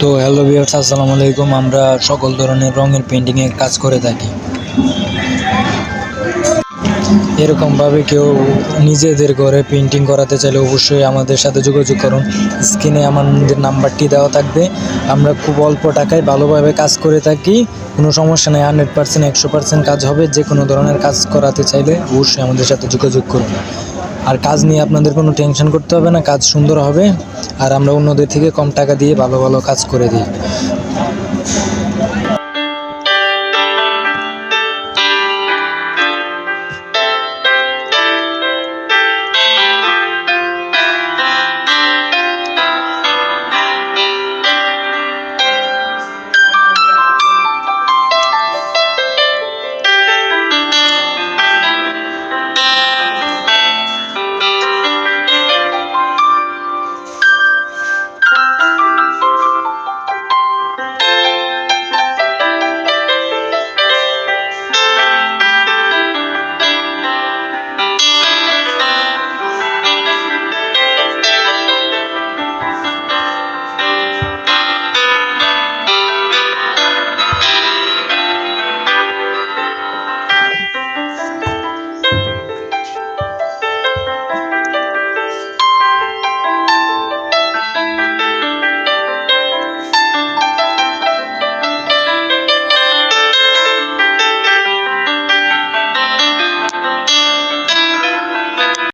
তো hello viewers আসসালামু আলাইকুম। আমরা সকল ধরনের রঙের পেন্টিংয়ের কাজ করে থাকি। এরকমভাবে কেউ নিজেদের ঘরে পেন্টিং করাতে চাইলে অবশ্যই আমাদের সাথে যোগাযোগ করুন। স্ক্রিনে আমাদের নাম্বারটি দেওয়া থাকবে। আমরা খুব অল্প টাকায় ভালোভাবে কাজ করে থাকি। কোনো সমস্যা নেই হান্ড্রেড পার্সেন্ট একশো পার্সেন্ট কাজ হবে। যে কোনো ধরনের কাজ করাতে চাইলে অবশ্যই আমাদের সাথে যোগাযোগ করুন। আর কাজ নিয়ে আপনাদের কোনো টেনশন করতে হবে না, কাজ সুন্দর হবে। আর আমরা অন্যদের থেকে কম টাকা দিয়ে ভালো ভালো কাজ করে দিই।